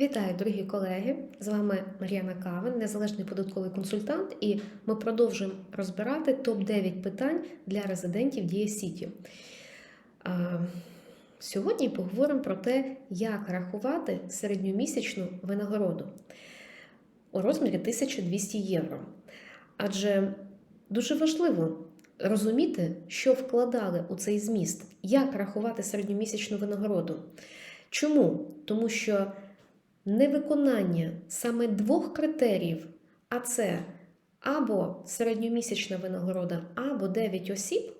Вітаю, дорогі колеги! З вами Мар'яна Кавин, незалежний податковий консультант, і ми продовжуємо розбирати топ-9 питань для резидентів Дія Сіті. Сьогодні поговоримо про те, як рахувати середньомісячну винагороду у розмірі 1200 євро. Адже дуже важливо розуміти, що вкладали у цей зміст, як рахувати середньомісячну винагороду. Чому? Тому що невиконання саме двох критеріїв, а це або середньомісячна винагорода, або 9 осіб,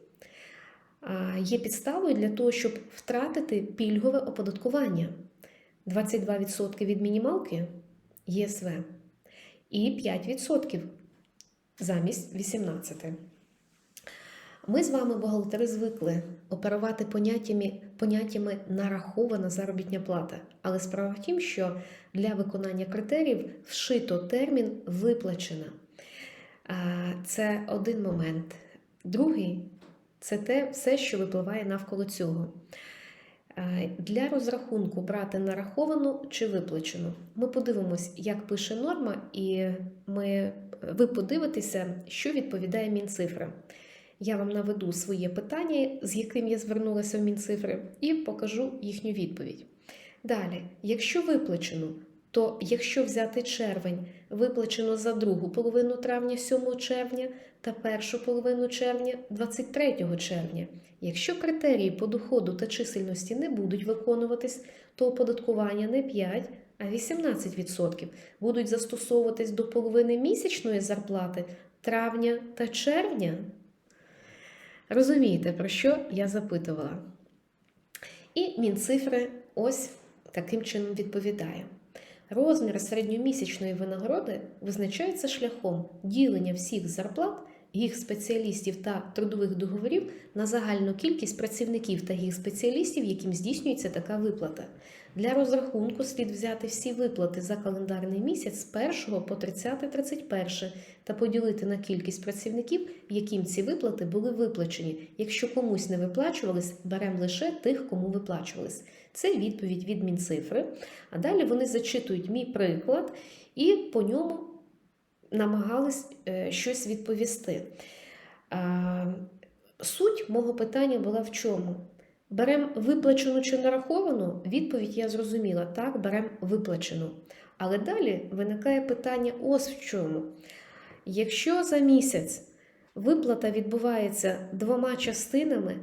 є підставою для того, щоб втратити пільгове оподаткування 22% від мінімалки ЄСВ і 5% замість 18%. Ми з вами, бухгалтери, звикли оперувати поняттями, поняттями нарахована заробітня плата. Але справа в тім, що для виконання критеріїв вшито термін виплачена. Це один момент. Другий це те все, що випливає навколо цього. Для розрахунку брати нараховану чи виплачену. Ми подивимось, як пише норма, і ми, ви подивитеся, що відповідає Мінцифра. Я вам наведу своє питання, з яким я звернулася в Мінцифри, і покажу їхню відповідь. Далі, якщо виплачено, то якщо взяти червень, виплачено за другу половину травня 7 червня та першу половину червня 23 червня. Якщо критерії по доходу та чисельності не будуть виконуватись, то оподаткування не 5, а 18% будуть застосовуватись до половини місячної зарплати травня та червня. Розумієте, про що я запитувала? І Мінцифри ось таким чином відповідає. Розмір середньомісячної винагороди визначається шляхом ділення всіх зарплат, їх спеціалістів та трудових договорів на загальну кількість працівників та їх спеціалістів, яким здійснюється така виплата. Для розрахунку слід взяти всі виплати за календарний місяць з 1 по 30-31 та поділити на кількість працівників, яким ці виплати були виплачені. Якщо комусь не виплачувались, беремо лише тих, кому виплачувались. Це відповідь від Мінцифри. А далі вони зачитують мій приклад і по ньому намагались е, щось відповісти. Е, Суть мого питання була в чому? Беремо виплачену чи нараховану? Відповідь я зрозуміла. Так, беремо виплачену. Але далі виникає питання ось в чому. Якщо за місяць виплата відбувається двома частинами,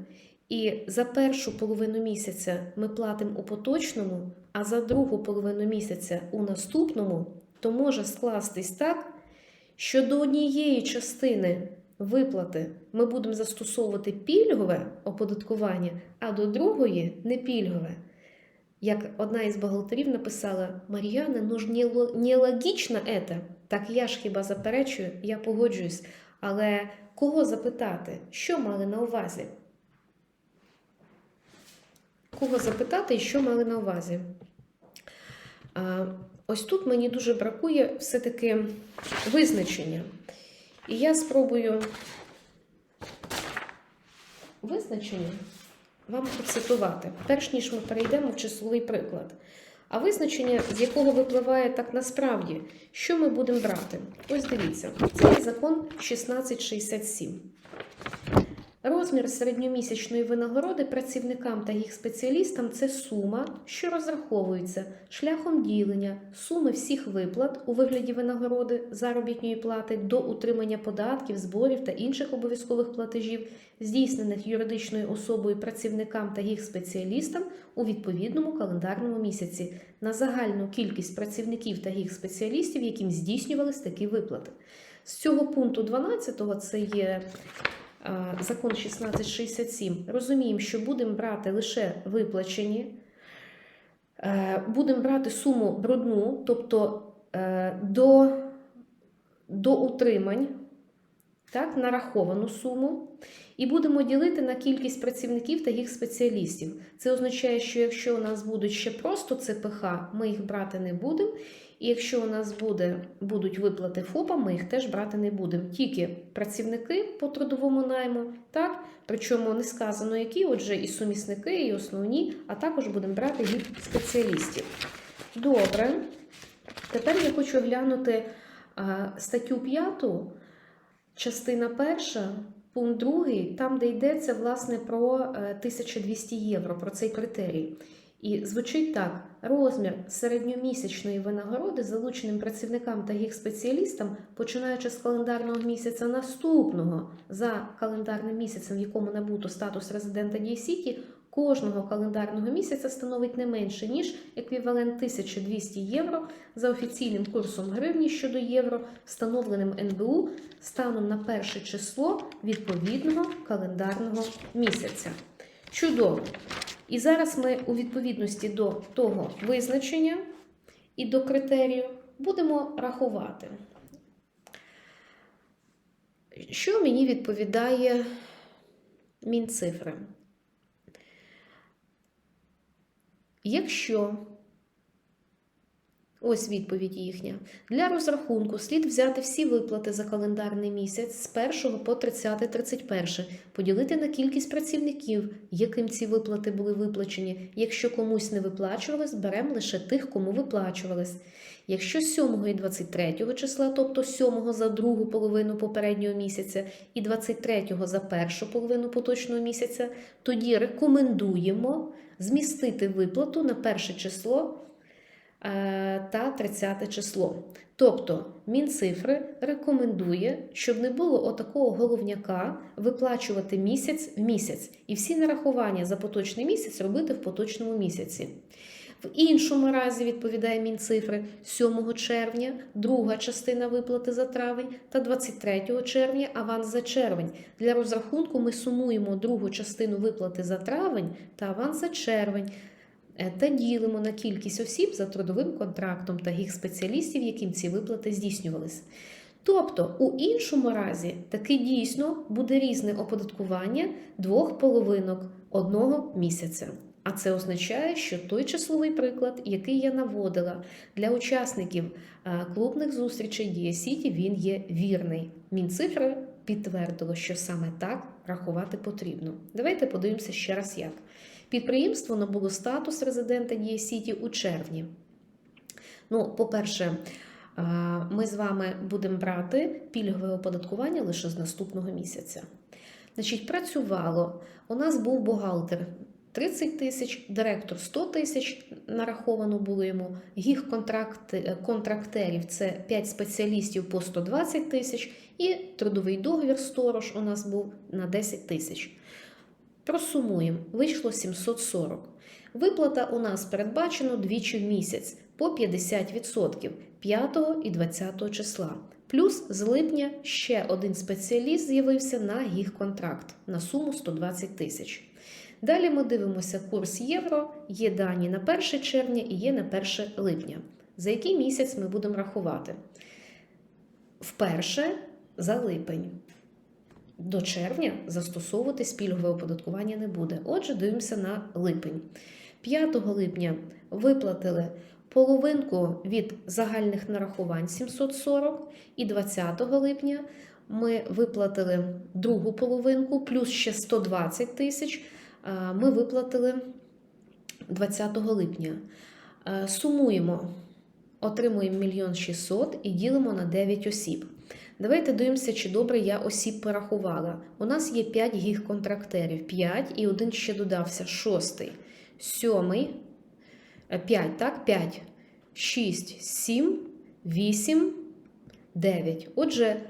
і за першу половину місяця ми платимо у поточному, а за другу половину місяця у наступному, то може скластись так, що до однієї частини виплати ми будемо застосовувати пільгове оподаткування, а до другої не пільгове. Як одна із бухгалтерів написала: Мар'яна, ну ж не логічно це. Так я ж хіба заперечую, я погоджуюсь. Але кого запитати, що мали на увазі? Кого запитати і що мали на увазі? Ось тут мені дуже бракує все-таки визначення. І я спробую визначення вам процитувати, перш ніж ми перейдемо в числовий приклад. А визначення, з якого випливає так насправді, що ми будемо брати? Ось дивіться, це закон 1667. Розмір середньомісячної винагороди працівникам та їх спеціалістам це сума, що розраховується шляхом ділення суми всіх виплат у вигляді винагороди заробітної плати до утримання податків, зборів та інших обов'язкових платежів, здійснених юридичною особою працівникам та їх спеціалістам у відповідному календарному місяці на загальну кількість працівників та їх спеціалістів, яким здійснювались такі виплати. З цього пункту 12 це є закон 1667, розуміємо, що будемо брати лише виплачені, е, будемо брати суму брудну, тобто е, до, до утримань, так, нараховану суму, і будемо ділити на кількість працівників та їх спеціалістів. Це означає, що якщо у нас будуть ще просто ЦПХ, ми їх брати не будемо. І якщо у нас буде, будуть виплати ФОПа, ми їх теж брати не будемо. Тільки працівники по трудовому найму, так? причому не сказано які, отже, і сумісники, і основні, а також будемо брати їх спеціалістів. Добре. Тепер я хочу глянути статтю 5, частина 1, пункт 2, там, де йдеться власне про е, 1200 євро, про цей критерій. І звучить так: розмір середньомісячної винагороди залученим працівникам та їх спеціалістам, починаючи з календарного місяця наступного за календарним місяцем, в якому набуто статус резидента Дій-Сіті, кожного календарного місяця становить не менше, ніж еквівалент 1200 євро за офіційним курсом гривні щодо євро, встановленим НБУ станом на перше число відповідного календарного місяця. Чудово! І зараз ми у відповідності до того визначення і до критерію будемо рахувати. Що мені відповідає Мінцифри? Якщо Ось відповідь їхня. Для розрахунку слід взяти всі виплати за календарний місяць з 1 по 30-31, поділити на кількість працівників, яким ці виплати були виплачені. Якщо комусь не виплачувались, беремо лише тих, кому виплачувались. Якщо 7 і 23 числа, тобто 7 за другу половину попереднього місяця і 23 за першу половину поточного місяця, тоді рекомендуємо змістити виплату на перше число е, та 30 число. Тобто Мінцифри рекомендує, щоб не було отакого головняка виплачувати місяць в місяць, і всі нарахування за поточний місяць робити в поточному місяці. В іншому разі відповідає Мінцифри 7 червня, друга частина виплати за травень та 23 червня аванс за червень. Для розрахунку ми сумуємо другу частину виплати за травень та аванс за червень. Е, Та ділимо на кількість осіб за трудовим контрактом та їх спеціалістів, яким ці виплати здійснювались. Тобто, у іншому разі таки дійсно буде різне оподаткування двох половинок одного місяця. А це означає, що той числовий приклад, який я наводила для учасників е, клубних зустрічей Дія Сіті, він є вірний. Мінцифри підтвердило, що саме так рахувати потрібно. Давайте подивимося ще раз як. Підприємство набуло статус резидента Дія Сіті у червні. Ну, по-перше, е, ми з вами будемо брати пільгове оподаткування лише з наступного місяця. Значить, працювало. У нас був бухгалтер 30 тисяч, директор 100 тисяч нараховано було йому. їх контрактерів це 5 спеціалістів по 120 тисяч, і трудовий договір сторож у нас був на 10 тисяч. Просумуємо, вийшло 740. Виплата у нас передбачено двічі в місяць по 50% 5 і 20 числа. Плюс з липня ще один спеціаліст з'явився на їх контракт на суму 120 тисяч. Далі ми дивимося курс євро, є дані на 1 червня і є на 1 липня. За який місяць ми будемо рахувати? Вперше за липень. До червня застосовувати пільгове оподаткування не буде. Отже, дивимося на липень. 5 липня виплатили половинку від загальних нарахувань 740, і 20 липня ми виплатили другу половинку, плюс ще 120 тисяч. А, Ми виплатили 20 липня. Е, Сумуємо, отримуємо 1 600 і ділимо на 9 осіб. Давайте дивимося, чи добре я осіб порахувала. У нас є 5 гіг-контрактерів, 5 і один ще додався, шостий, сьомий, 5, так, 5, 6, 7, 8, 9. Отже,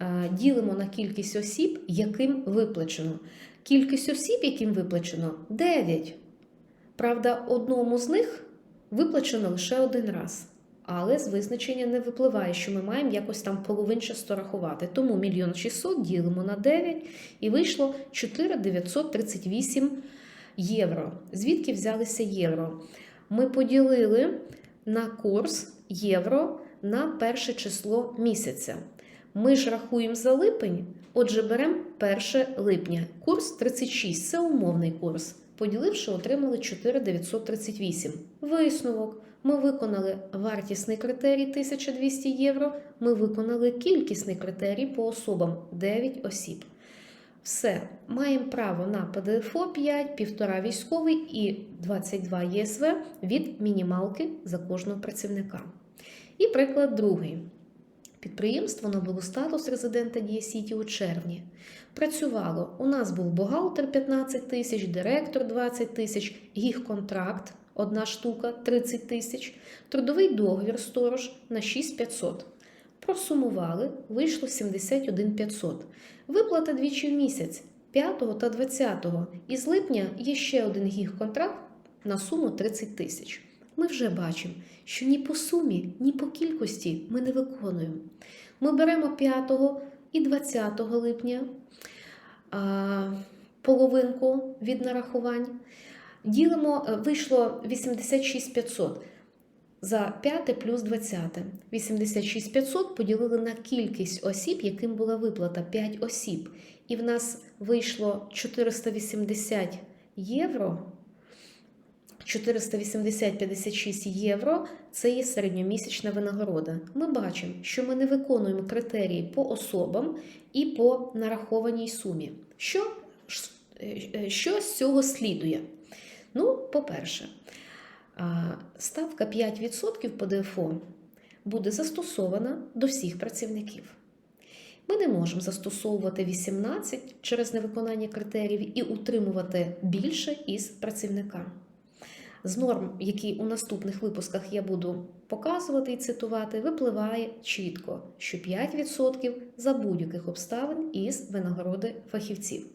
е, ділимо на кількість осіб, яким виплачено. Кількість осіб, яким виплачено 9. Правда, одному з них виплачено лише один раз. Але з визначення не випливає, що ми маємо якось там половинчасто рахувати. Тому 1 600 ділимо на 9 і вийшло 4938 євро. Звідки взялися євро? Ми поділили на курс євро на перше число місяця. Ми ж рахуємо за липень, отже, беремо 1 липня. Курс 36 це умовний курс. Поділивши, отримали 4938. Висновок. Ми виконали вартісний критерій 1200 євро. Ми виконали кількісний критерій по особам 9 осіб. Все, маємо право на ПДФО 5, 1,5 військовий і 22 ЄСВ від мінімалки за кожного працівника. І приклад другий. Підприємство набуло статус резидента Дія Сіті у червні. Працювало. У нас був бухгалтер 15 тисяч, директор 20 тисяч, їх контракт одна штука 30 тисяч, трудовий договір сторож на 6500. Просумували, вийшло 71 500. Виплата двічі в місяць 5 та 20. І з липня є ще один гіг-контракт на суму 30 тисяч. Ми вже бачимо, що ні по сумі, ні по кількості ми не виконуємо. Ми беремо 5 і 20 липня а, половинку від нарахувань. Ділимо, е, вийшло 86 500 за 5 плюс 20. 86 500 поділили на кількість осіб, яким була виплата 5 осіб. І в нас вийшло 480 євро. 480-56 євро це є середньомісячна винагорода. Ми бачимо, що ми не виконуємо критерії по особам і по нарахованій сумі. Що, е, що з цього слідує? Ну, по-перше, ставка 5% по ДФО буде застосована до всіх працівників. Ми не можемо застосовувати 18 через невиконання критеріїв і утримувати більше із працівника. З норм, які у наступних випусках я буду показувати і цитувати, випливає чітко, що 5% за будь-яких обставин із винагороди фахівців,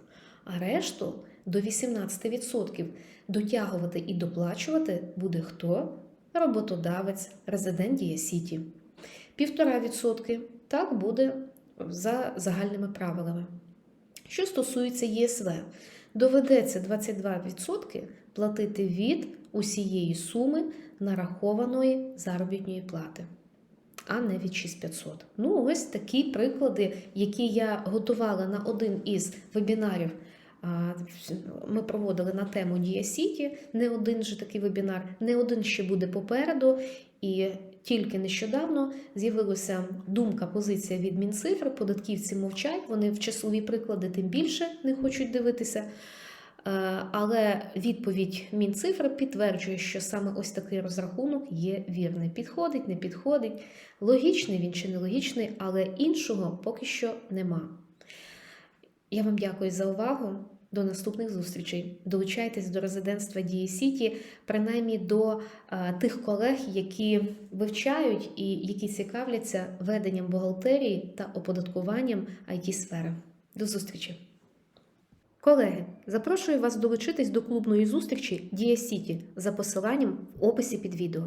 а решту до 18% дотягувати і доплачувати буде хто? Роботодавець, резидент Дія Сіті. 1,5% так буде за загальними правилами. Що стосується ЄСВ, доведеться 22% платити від усієї суми нарахованої заробітної плати, а не від 6500. Ну, ось такі приклади, які я готувала на один із вебінарів. Ми проводили на тему Дія Сіті. Не один же такий вебінар, не один ще буде попереду. І тільки нещодавно з'явилася думка, позиція від Мінцифри. Податківці мовчать, вони в числові приклади тим більше не хочуть дивитися. Е, Але відповідь Мінцифри підтверджує, що саме ось такий розрахунок є вірний. Підходить, не підходить, логічний він чи нелогічний, але іншого поки що нема. Я вам дякую за увагу. До наступних зустрічей. Долучайтесь до резидентства Дії Сіті, принаймні до е, тих колег, які вивчають і які цікавляться веденням бухгалтерії та оподаткуванням it сфери До зустрічі! Колеги, запрошую вас долучитись до клубної зустрічі Дія Сіті за посиланням в описі під відео.